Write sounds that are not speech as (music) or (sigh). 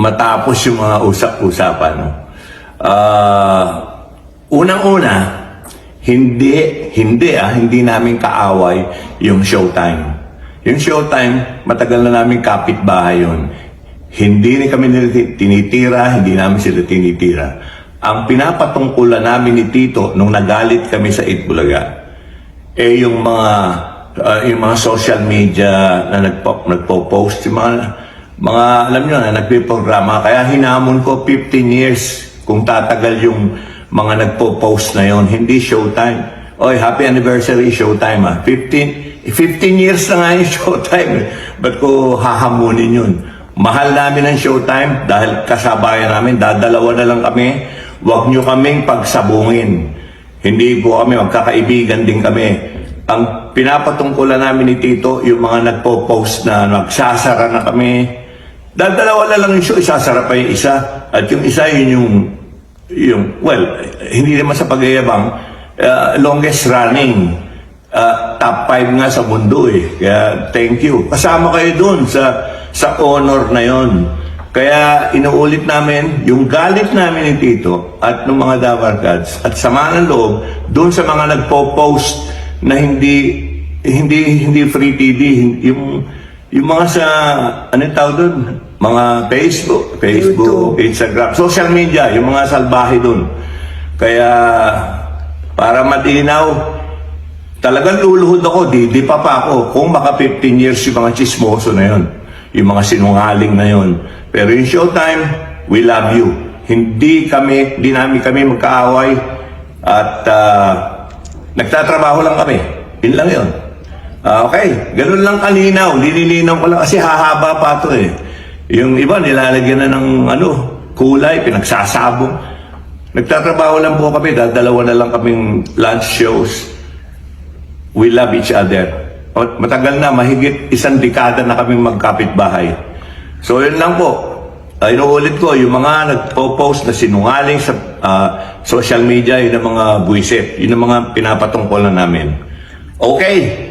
matapos yung mga usap-usapan. No? Ah, unang-una, hindi, hindi ah, hindi namin kaaway yung showtime. Yung showtime, matagal na namin kapitbahay yun. Hindi ni kami tinitira, hindi namin sila tinitira. Ang pinapatungkulan namin ni Tito nung nagalit kami sa Itbulaga, eh yung mga ah, yung mga social media na nagpo, nagpo-post, yung mga mga alam niyo na nagpiprograma. Kaya hinamon ko 15 years kung tatagal yung mga nagpo-post na yon. Hindi showtime. Oy happy anniversary showtime ah. 15 15 years na nga yung (laughs) showtime eh. ba't ko hahamunin yun? Mahal namin ang showtime dahil kasabayan namin. Dadalawa na lang kami. Wag nyo kaming pagsabungin. Hindi po kami, magkakaibigan din kami. Ang pinapatungkulan namin ni Tito, yung mga nagpo-post na nagsasara na kami. Dahil dalawa na lang yung show, isasara pa yung isa. At yung isa, yun yung, yung well, hindi naman sa pagyayabang, uh, longest running. Uh, top 5 nga sa mundo eh. Kaya thank you. Kasama kayo dun sa, sa honor na yon. Kaya inuulit namin yung galit namin ni Tito at ng mga Dabarkads at sama ng loob doon sa mga nagpo-post na hindi hindi hindi free TV yung yung mga sa ano yung tawag doon mga Facebook Facebook Instagram social media yung mga salbahe doon kaya para matinaw talagang luluhod ako di di pa pa ako kung baka 15 years yung mga chismoso na yon yung mga sinungaling na yon pero yung showtime, we love you. Hindi kami, hindi namin kami magkaaway at ah, nagtatrabaho lang kami. Yun lang yun. Ah, okay, ganun lang kalinaw. Linilinaw ko lang kasi hahaba pa to eh. Yung iba nilalagyan na ng ano, kulay, pinagsasabong. Nagtatrabaho lang po kami, dalawa na lang kaming lunch shows. We love each other. At Matagal na, mahigit isang dekada na kaming magkapit-bahay. So yun lang po. Uh, inuulit ko, yung mga nagpo-post na sinungaling sa ah, social media, yun ang mga buwisit. Yun ang mga pinapatungkol na namin. Okay,